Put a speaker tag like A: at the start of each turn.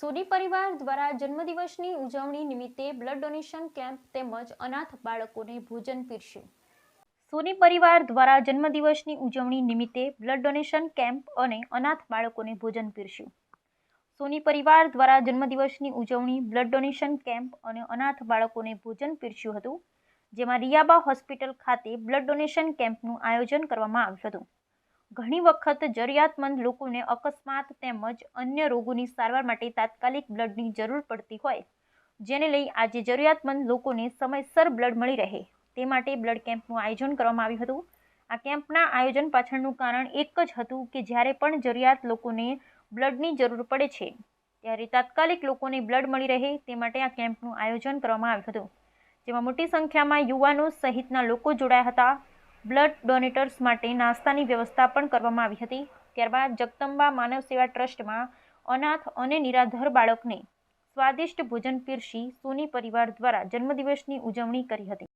A: સોની પરિવાર દ્વારા જન્મદિવસની ઉજવણી નિમિત્તે બ્લડ ડોનેશન કેમ્પ તેમજ અનાથ બાળકોને ભોજન પીરસ્યું. સોની પરિવાર દ્વારા જન્મદિવસની ઉજવણી નિમિત્તે બ્લડ ડોનેશન કેમ્પ અને અનાથ બાળકોને ભોજન પીરસ્યું. સોની પરિવાર દ્વારા જન્મદિવસની ઉજવણી બ્લડ ડોનેશન કેમ્પ અને અનાથ બાળકોને ભોજન પીરસ્યું હતું, જેમાં રિયાબા હોસ્પિટલ ખાતે બ્લડ ડોનેશન કેમ્પનું આયોજન કરવામાં આવ્યું હતું. ઘણી વખત જરૂરિયાતમંદ લોકોને અકસ્માત તેમજ અન્ય રોગોની સારવાર માટે તાત્કાલિક બ્લડની જરૂર પડતી હોય, જેને લઈ આજે જરૂરિયાતમંદ લોકોને સમયસર બ્લડ મળી રહે. તે માટે બ્લડ કેમ્પનું આયોજન કરવામાં આવ્યું હતું. આ કેમ્પના આયોજન પાછળનું કારણ એક જ હતું કે જ્યારે પણ જરૂરિયાત લોકોને બ્લડની જરૂર પડે છે, ત્યારે તાત્કાલિક લોકોને બ્લડ મળી રહે તે માટે આ કેમ્પનું આયોજન કરવામાં આવ્યું હતું, જેમાં મોટી સંખ્યામાં યુવાનો સહિતના લોકો જોડાયા હતા. બ્લડ ડોનેટર્સ માટે નાસ્તાની વ્યવસ્થા પણ કરવામાં આવી હતી. ત્યારબાદ જગદંબા માનવ સેવા ટ્રસ્ટમાં અનાથ અને નિરાધર બાળકને સ્વાદિષ્ટ ભોજન પીરસી સોની પરિવાર દ્વારા જન્મદિવસની ઉજવણી કરી હતી.